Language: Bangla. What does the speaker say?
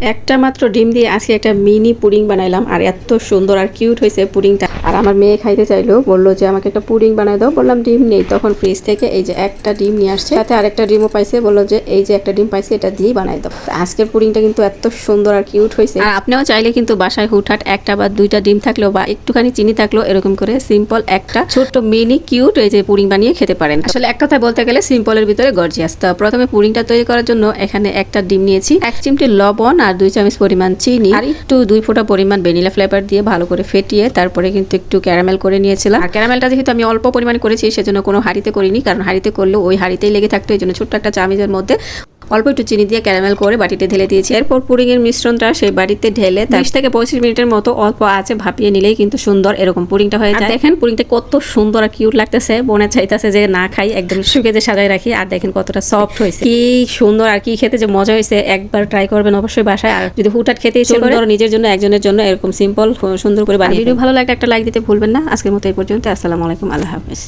একটা মাত্র ডিম দিয়ে আজকে একটা মিনি পুডিং বানাইলাম, আর এত সুন্দর আর কিউট হয়েছে পুডিংটা। আমার মেয়ে খাইতে চাইলো, বলল যে, আমাকে একটা পুডিং বানাই দাও। বললাম, ডিম নেই। তখন ফ্রিজ থেকে এই যে একটা ডিম নিয়ে আসছে সাথে আরেকটা ডিমও পাইছে। বলল যে, এই যে একটা ডিম পাইছে, এটা দিয়েই বানাই দাও। আজকের পুডিংটা কিন্তু এত সুন্দর আর কিউট হয়েছে। আর আপনিও চাইলে কিন্তু বাসায় হুটহাট একটা বা দুইটা ডিম থাকলেও বা একটুখানি চিনি থাকলেও এরকম করে সিম্পল একটা ছোট্ট মিনি কিউট এই যে পুডিং বানিয়ে খেতে পারেন। আসলে এক কথায় বলতে গেলে সিম্পলের ভিতরে গর্জিয়াস তো প্রথমে পুডিংটা তৈরি করার জন্য এখানে একটা ডিম নিয়েছি, এক চিমটি লবণ আর দুই চামচ পরিমাণ চিনি, আর একটু দুই ফোঁটা পরিমাণ ভ্যানিলা ফ্লেভার দিয়ে ভালো করে ফেটিয়ে তারপরে কিন্তু একটু ক্যারামেল করে নিয়েছিলাম। আর ক্যারামেলটা যেহেতু আমি অল্প পরিমাণে করেছি, সেজন্য কোনো হাঁড়িতে করিনি, কারণ হাঁড়িতে করলেও ওই হাঁড়িতেই লেগে থাকতো, এই জন্য ছোট্ট একটা চামিজের মধ্যে অল্প একটু চিনি দিয়ে ক্যারামেল করে বাটিতে ঢেলে দিয়েছি। এরপর পুডিং এর মিশ্রণটা সেই বাটিতে ঢেলে বিশ থেকে পঁচিশ মিনিটের মতো অল্প আছে ভাপিয়ে নিলেই কিন্তু সুন্দর এরকম পুডিংটা হয়ে যায়। দেখেন পুডিংটা কত সুন্দর আর কিউট লাগতেছে। মনে চাইতেছে যে না খাই একদম শুকে যে সাজায় রাখি। আর দেখেন কতটা সফট হয়েছে। কি সুন্দর আর কি খেতে যে মজা হয়েছে। একবার ট্রাই করবেন অবশ্যই বাসায়। আর যদি হুটহাট খেতে ইচ্ছে করে নিজের জন্য একজনের জন্য এরকম সিম্পল সুন্দর করে বানিয়ে ভিডিও ভালো লাগে একটা লাইক দিতে ভুলবেন না। আজকের মতো এই পর্যন্ত। আসসালামু আলাইকুম। আল্লাহ হাফেজ।